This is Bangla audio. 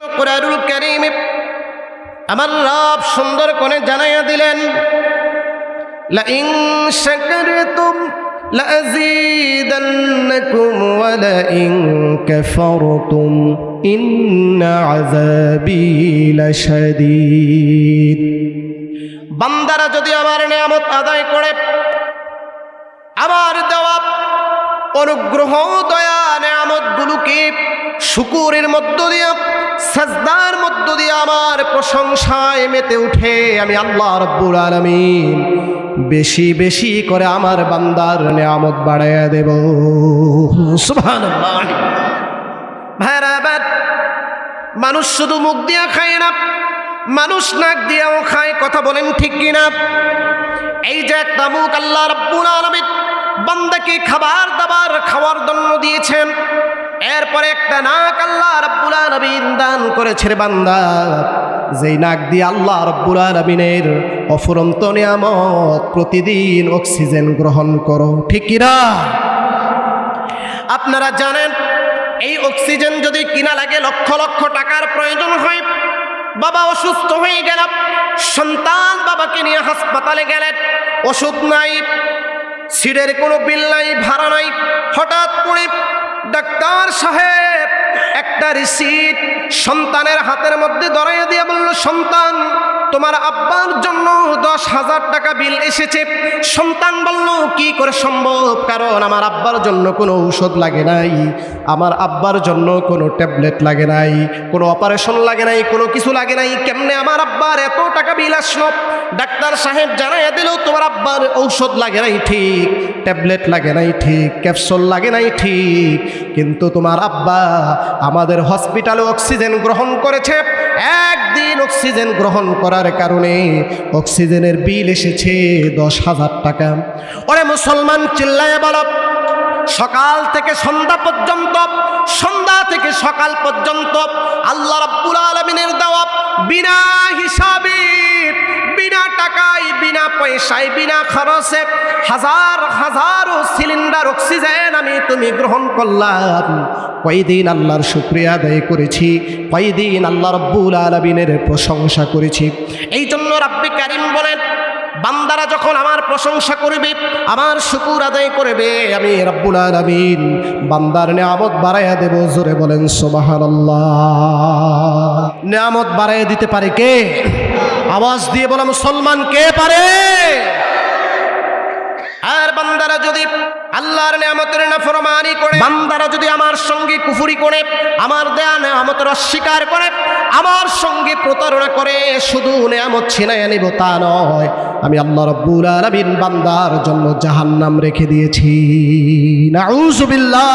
কোরআনুল কারীম আমার রব সুন্দর করে জানাইয়া দিলেন لئن شكرتم لأزيدنكم ولئن كفرتم إن عذابي لشديد বান্দারা যদি আমার নিয়ামত আদায় করে আমার দেওয়া অনুগ্রহ দয়া নিয়ামত গুলোকে শুকুরের মধ্য দিয়ে সাজদার মধ্য দিয়ে আমার প্রশংসায় মেতে উঠে আমি আল্লাহ রব্বুল আলামিন বেশি বেশি করে আমার বান্দার নিয়ামত বাড়াইয়া দেব। সুবহানাল্লাহ। ভাইরা, এবার মানুষ শুধু মুখ দিয়া খায় না, মানুষ নাক দিয়াও খায়, কথা বলেন ঠিক কিনা? এই যে একটা মুখ আল্লাহ রব্বুল আলামিন বান্দাকে খাবার দাবার খাওয়ার জন্য দিয়েছেন এরপরে একটা নাক আল্লাহ রব্বুল আলামিন দান করেছে বান্দা। যেই নাক দিয়ে আল্লাহ রব্বুল আলামিনের অফুরন্ত নিয়ামত প্রতিদিন অক্সিজেন গ্রহণ করো। ঠিক আপনারা জানেন, এই অক্সিজেন যদি কিনা লাগে লক্ষ লক্ষ টাকার প্রয়োজন হয়। বাবা অসুস্থ হয়ে গেল সন্তান বাবাকে নিয়ে হাসপাতালে গেলেন, ওষুধ নাই সিটের কোনো বিল নাই, ভাড়া নাই, হঠাৎ করে ডাক্তার সাহেব, একটা রিসিট সন্তানের হাতের মধ্যে ধরাইয়া দিয়ে বলল, সন্তান, তোমার আব্বার জন্য দশ হাজার টাকা বিল এসেছে। সন্তান বলল, কি করে সম্ভব? কারণ আমার আব্বার জন্য কোনো ঔষধ লাগে নাই, আমার আব্বার জন্য কোনো ট্যাবলেট লাগে নাই, কোনো অপারেশন লাগে নাই, কোনো কিছু লাগে নাই। কেমনে আমার আব্বার এত টাকা বিল আসলো ডাক্তার সাহেব তোমার আব্বার ঔষধ লাগে নাই ঠিক, ট্যাবলেট লাগে নাই ঠিক, ক্যাপসুল লাগে নাই ঠিক, কিন্তু তোমার আব্বা আমাদের হসপিটালে অক্সিজেন গ্রহণ করেছে। একদিন অক্সিজেন গ্রহণ করার কারণে অক্সিজেনের বিল এসেছে দশ হাজার টাকা। ওরে মুসলমান চিল্লায় বলো সকাল থেকে সন্ধ্যা পর্যন্ত, সন্ধ্যা থেকে সকাল পর্যন্ত আল্লাহ রাব্বুল আলমিনের দেওয়া বিনা হিসাবে পয়সায় বিনা খরচে হাজার হাজারো সিলিন্ডার অক্সিজেন আমি তুমি গ্রহণ করলাম। কয়দিন আল্লাহর শুক্রিয়া আদায় করেছি, কয়দিন আল্লাহ রব্বুল আলমিনের প্রশংসা করেছি। এই জন্য রাব্বি কারিম বলেন, বান্দারা যখন আমার প্রশংসা করবে, আমার শুকুর আদায় করবে, আমি রব্বুল আলমিন বান্দার নিয়ামত বাড়াইয়া দেব। জোরে বলেন সোমাহান নিয়ামত বাড়াইয়া দিতে পারে কে? আওয়াজ দিয়ে বলা, মুসলমান কে পারে? আর বান্দারা যদি আল্লাহর নিয়ামতের নাফরমানি করে, বান্দারা যদি আমার সঙ্গে কুফুরি করে, আমার দেয়া নিয়ামতের অস্বীকার করে, আমার সঙ্গে প্রতারণা করে, শুধু নিয়ামত ছিনাইয়া নিব তা নয়। আমি আল্লাহ রব্বুল আলামিন বান্দার জন্য জাহান্নাম রেখে দিয়েছি। নাউজুবিল্লাহ।